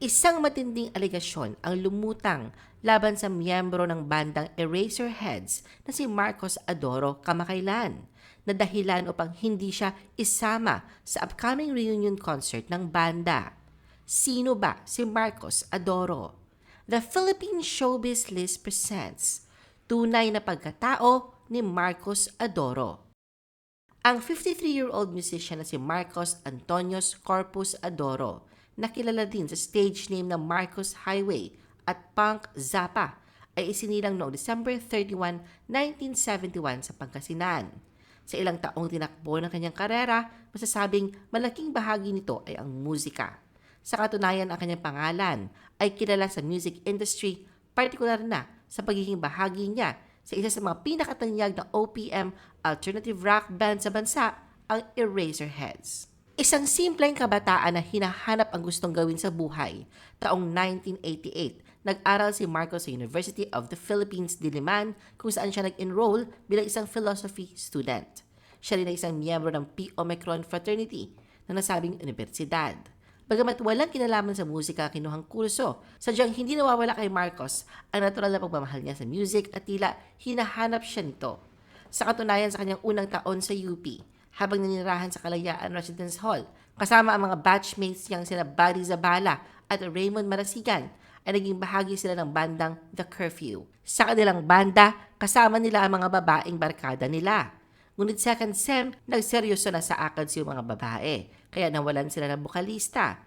Isang matinding aligasyon ang lumutang laban sa miyembro ng bandang Eraserheads na si Marcos Adoro kamakailan na dahilan upang hindi siya isama sa upcoming reunion concert ng banda. Sino ba si Marcos Adoro? The Philippine Showbiz List presents Tunay na Pagkatao ni Marcos Adoro. Ang 53-year-old musician na si Marcos Antonios Corpus Adoro, na kilala din sa stage name na Marcos Highway at Punk Zappa, ay isinilang noong December 31, 1971 sa Pangasinan. Sa ilang taong tinakbo ng kanyang karera, masasabing malaking bahagi nito ay ang musika. Sa katunayan, ang kanyang pangalan ay kilala sa music industry, partikular na sa pagiging bahagi niya sa isa sa mga pinakatanyag na OPM alternative rock band sa bansa, ang Eraserheads. Isang simpleng kabataan na hinahanap ang gustong gawin sa buhay. Taong 1988, nag-aral si Marcos sa University of the Philippines, Diliman, kung saan siya nag-enroll bilang isang philosophy student. Siya rin ay isang miyembro ng Pi Omicron Fraternity na nasabing universidad. Bagamat walang kinalaman sa musika ang kinuhang kurso, sadyang hindi nawawala kay Marcos ang natural na pagmamahal niya sa music at tila hinahanap siya nito. Sa katunayan sa kanyang unang taon sa UP, habang nanirahan sa Kalayaan Residence Hall, kasama ang mga batchmates niyang sina Buddy Zabala at Raymond Marasigan, ay naging bahagi sila ng bandang The Curfew. Sa kanilang banda, kasama nila ang mga babaeng barkada nila. Ngunit second sem, nagseryoso na sa akad si mga babae, kaya nawalan sila ng bukalista.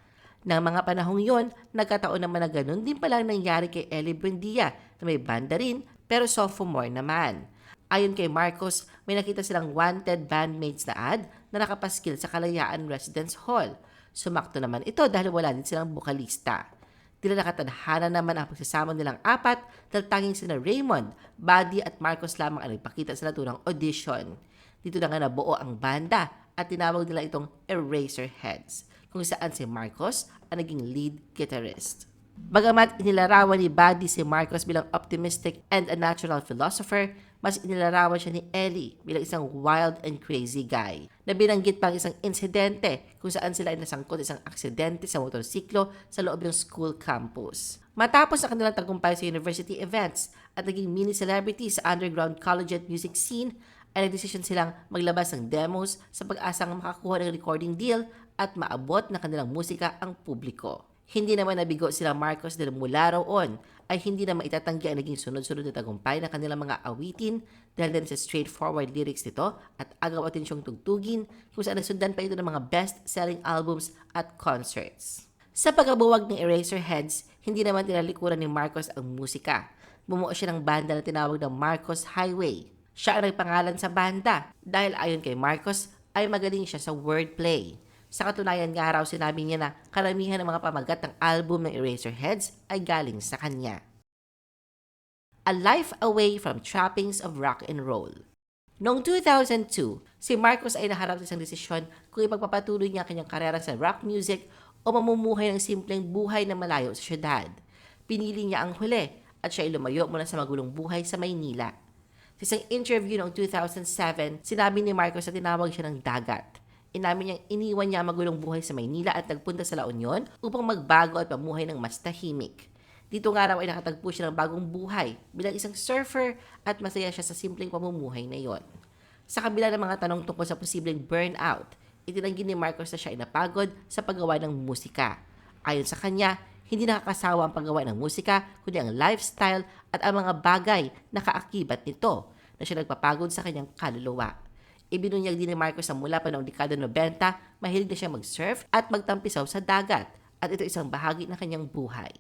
Nang mga panahong yon, nagkataon naman na ganun din palang nangyari kay Ellie Buendia na may banda rin pero sophomore naman. Ayon kay Marcos, may nakita silang wanted bandmates na ad na nakapaskil sa Kalayaan Residence Hall. Sumakto naman ito dahil wala din silang bukalista. Tila nakatadhana naman ang pagsasama nilang apat dahil tanging sina Raymond, Buddy at Marcos lamang ang nagpakita sa naturang audition. Dito na nga nabuo ang banda at tinawag nila itong Eraserheads, kung saan si Marcos ang naging lead guitarist. Bagamat inilarawan ni Buddy si Marcos bilang optimistic and a natural philosopher, mas inilarawan siya ni Ellie bilang isang wild and crazy guy. Na binanggit pang isang insidente kung saan sila ay nasangkot isang aksidente sa motorsiklo sa loob ng school campus. Matapos ang kanilang tagumpay sa university events at naging mini celebrity sa underground college at music scene, ay nagdesisyon silang maglabas ng demos sa pag-asang makakuha ng recording deal at maabot na kanilang musika ang publiko. Hindi naman nabigo sila Marcos dahil mula roon ay hindi na maitatanggi ang naging sunod-sunod na tagumpay ng kanilang mga awitin dahil din sa straightforward lyrics nito at agaw atin siyang tugtugin kung saan nasundan pa ito ng mga best-selling albums at concerts. Sa pagkabuwag ng Eraserheads, hindi naman tinalikuran ni Marcos ang musika. Bumuo siya ng banda na tinawag na Marcos Highway. Siya ang nagpangalan sa banda dahil ayon kay Marcos ay magaling siya sa wordplay. Sa katunayan nga raw sinabi niya na karamihan ng mga pamagat ng album ng Eraserheads ay galing sa kanya. A Life Away from Trappings of Rock and Roll Noong 2002, si Marcos ay naharap sa isang desisyon kung ipagpapatuloy niya ang kanyang karera sa rock music o mamumuhay ng simpleng buhay na malayo sa syudad. Pinili niya ang huli at siya ay lumayo mula sa magulong buhay sa Maynila. Sa isang interview noong 2007, sinabi ni Marcos na tinawag siya ng dagat inamin niyang iniwan niya ang magulong buhay sa Maynila at nagpunta sa La Union upang magbago at pamuhay ng mas tahimik. Dito nga raw ay nakatagpo siya ng bagong buhay bilang isang surfer at masaya siya sa simpleng pamumuhay na yon. Sa kabila ng mga tanong tungkol sa posibleng burnout, itinanggi ni Marcos na siya ay napagod sa paggawa ng musika. Ayon sa kanya, hindi nakakasawa ang paggawa ng musika kundi ang lifestyle at ang mga bagay na kaakibat nito na siya nagpapagod sa kanyang kaluluwa. Ibinunyag din ni Marcos na mula pa noong dekada 90, mahilig na siya mag-surf at magtampisaw sa dagat at ito isang bahagi ng kanyang buhay.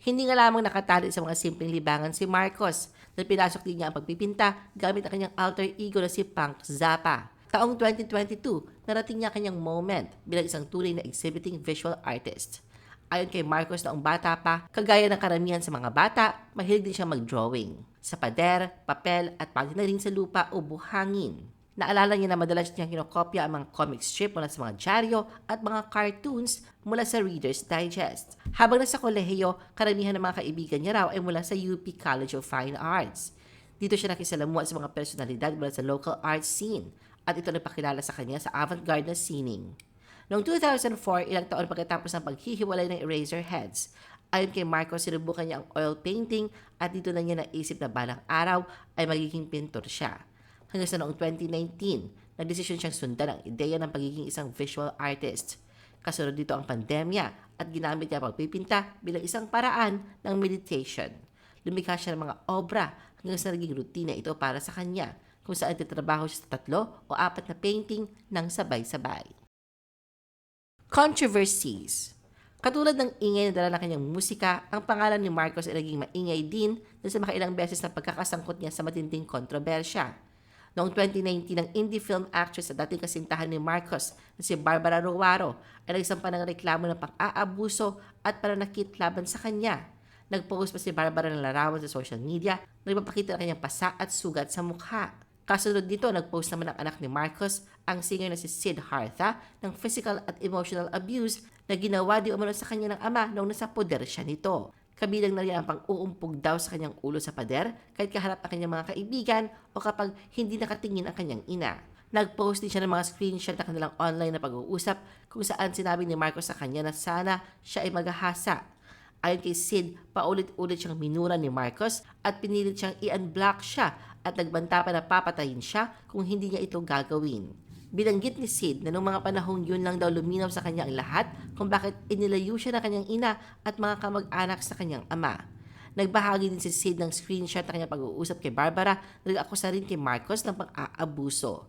Hindi nga lamang nakatali sa mga simpleng libangan si Marcos dahil pinasok din niya ang pagpipinta gamit ang kanyang alter ego na si Punk Zappa. Taong 2022, narating niya kanyang moment bilang isang tunay na exhibiting visual artist. Ayon kay Marcos noong bata pa, kagaya ng karamihan sa mga bata, mahilig din siya mag-drawing. Sa pader, papel at pagina rin sa lupa o buhangin. Naalala niya na madalas niyang kinokopya ang mga comic strip mula sa mga dyaryo at mga cartoons mula sa Reader's Digest. Habang nasa kolehiyo, karamihan ng mga kaibigan niya raw ay mula sa UP College of Fine Arts. Dito siya nakisalamuha sa mga personalidad mula sa local art scene at ito nagpakilala sa kanya sa avant-garde na scening. Noong 2004, ilang taon pagkatapos ng paghihiwalay ng Eraserheads, ayon kay Marcos, sinubukan niya ang oil painting at dito na niya naisip na balang araw ay magiging pintor siya. Hanggang sa noong 2019, nagdesisyon siyang sundan ang ideya ng pagiging isang visual artist. Kasunod dito ang pandemya at ginamit niya pagpipinta bilang isang paraan ng meditation. Lumikha siya ng mga obra hanggang sa naging rutina ito para sa kanya kung saan titrabaho siya sa tatlo o apat na painting ng sabay-sabay. Controversies Katulad ng ingay na dala ng kanyang musika, ang pangalan ni Marcos ay naging maingay din dahil sa makailang beses na pagkakasangkot niya sa matinding kontrobersya. Noong 2019, ang indie film actress na dating kasintahan ni Marcos na si Barbara Ruaro ay nagsampa ng reklamo ng pang-aabuso at pananakit laban sa kanya. Nag-post pa si Barbara ng larawan sa social media na ipapakita ng kanyang pasa at sugat sa mukha. Kasunod dito, nag-post naman ang anak ni Marcos, ang singer na si Sid Hartha, ng physical at emotional abuse na ginawa di umano sa kanya ng ama noong nasa poder siya nito. Kabilang na ang pang-uumpog daw sa kanyang ulo sa pader kahit kaharap ang kanyang mga kaibigan o kapag hindi nakatingin ang kanyang ina. Nag-post din siya ng mga screenshot ng kanilang online na pag-uusap kung saan sinabi ni Marcos sa kanya na sana siya ay maghahasa. Ayon kay Sid, paulit-ulit siyang minura ni Marcos at pinilit siyang i-unblock siya at nagbanta pa na papatayin siya kung hindi niya ito gagawin. Binanggit ni Sid na noong mga panahong yun lang daw luminaw sa kanya ang lahat kung bakit inilayo siya ng kanyang ina at mga kamag-anak sa kanyang ama. Nagbahagi din si Sid ng screenshot ng kanyang pag-uusap kay Barbara na nag-akusa rin kay Marcos ng pang-aabuso.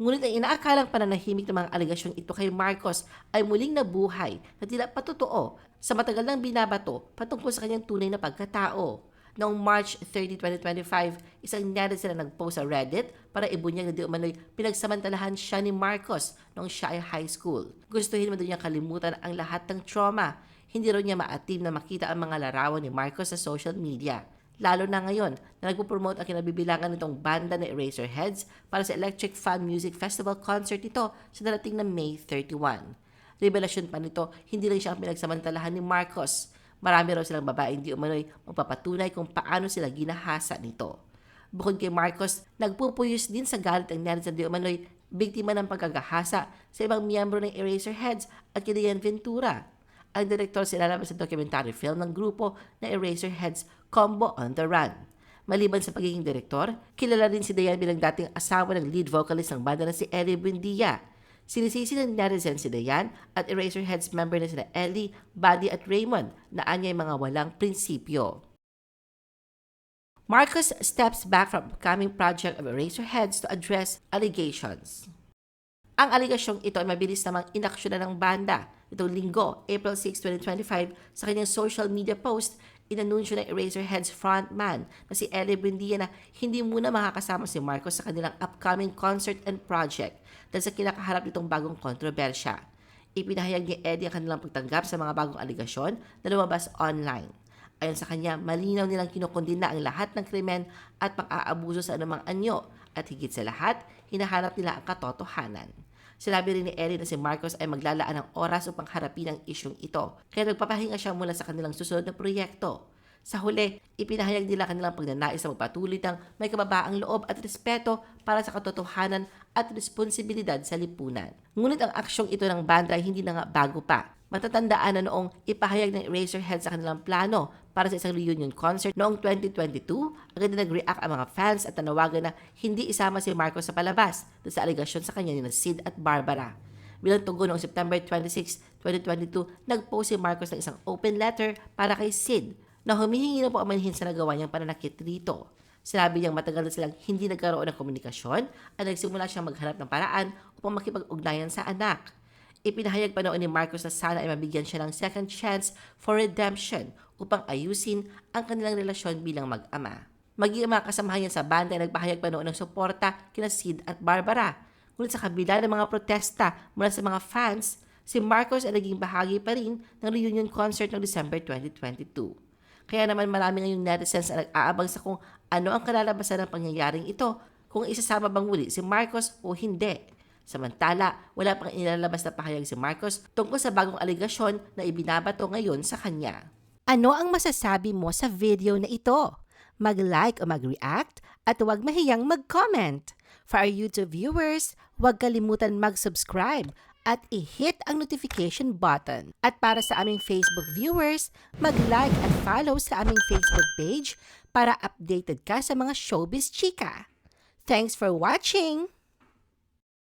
Ngunit ang inaakalang pananahimik ng mga alegasyong ito kay Marcos ay muling nabuhay na tila patotoo sa matagal nang binabato patungkol sa kanyang tunay na pagkatao. Noong March 30, 2025, isang netizen na nag-post sa Reddit para ibunyag na di umano'y pinagsamantalahan siya ni Marcos noong siya ay high school. Gustuhin mo daw niya kalimutan ang lahat ng trauma. Hindi raw niya maatim na makita ang mga larawan ni Marcos sa social media. Lalo na ngayon na nagpo-promote ang kinabibilangan nitong banda na Eraserheads para sa Electric Fan Music Festival concert ito sa darating na May 31. Revelasyon pa nito, hindi lang siya pinagsamantalahan ni Marcos. Marami raw silang babae hindi umano'y magpapatunay kung paano sila ginahasa nito. Bukod kay Marcos, nagpupuyos din sa galit ang netizen di umano'y biktima ng pagkagahasa sa ibang miyembro ng Eraserheads at kay Ventura. Ang direktor silalabas sa documentary film ng grupo na Eraserheads Combo on the Run. Maliban sa pagiging direktor, kilala rin si Diane bilang dating asawa ng lead vocalist ng banda na si Ellie Buendia. Sinisisi ng netizen si Dayan at Eraserheads member na sina Ellie, Buddy at Raymond na anyay mga walang prinsipyo. Marcus steps back from upcoming project of Eraserheads to address allegations. Ang aligasyong ito ay mabilis namang inaksyonan ng banda. Itong linggo, April 6, 2025, sa kanyang social media post, inanunsyo ng Eraserheads frontman na si Ellie Buendia na hindi muna makakasama si Marcos sa kanilang upcoming concert and project dahil sa kinakaharap nitong bagong kontrobersya. Ipinahayag ni Eddie ang kanilang pagtanggap sa mga bagong aligasyon na lumabas online. Ayon sa kanya, malinaw nilang kinukundina ang lahat ng krimen at pang-aabuso sa anumang anyo at higit sa lahat, hinahanap nila ang katotohanan. Sinabi rin ni Eddie na si Marcos ay maglalaan ng oras upang harapin ang isyong ito, kaya nagpapahinga siya mula sa kanilang susunod na proyekto. Sa huli, ipinahayag nila kanilang pagnanais na magpatuloy ng may kababaang loob at respeto para sa katotohanan at responsibilidad sa lipunan. Ngunit ang aksyong ito ng banda ay hindi na nga bago pa. Matatandaan na noong ipahayag ng Eraserhead sa kanilang plano para sa isang reunion concert noong 2022, agad na nag-react ang mga fans at tanawagan na hindi isama si Marcos sa palabas dahil sa aligasyon sa kanya ni Sid at Barbara. Bilang tugon noong September 26, 2022, nag-post si Marcos ng isang open letter para kay Sid na humihingi na po ang manhin sa nagawa niyang pananakit rito. Sinabi niyang matagal na silang hindi nagkaroon ng komunikasyon at nagsimula siyang maghanap ng paraan upang makipag-ugnayan sa anak. Ipinahayag pa noon ni Marcos na sana ay mabigyan siya ng second chance for redemption upang ayusin ang kanilang relasyon bilang mag-ama. Maging ang mga kasamahan niya sa banda ay nagpahayag pa noon ng suporta kina Sid at Barbara. Ngunit sa kabila ng mga protesta mula sa mga fans, si Marcos ay naging bahagi pa rin ng reunion concert noong December 2022. Kaya naman marami ngayong netizens na nag-aabang sa kung ano ang kalalabasan ng pangyayaring ito, kung isasama bang muli si Marcos o hindi. Samantala, wala pang inilalabas na pahayag si Marcos tungkol sa bagong aligasyon na ibinabato ngayon sa kanya. Ano ang masasabi mo sa video na ito? Mag-like o mag-react at huwag mahiyang mag-comment. For our YouTube viewers, huwag kalimutan mag-subscribe at i-hit ang notification button. At para sa aming Facebook viewers, mag-like at follow sa aming Facebook page para updated ka sa mga showbiz chika. Thanks for watching!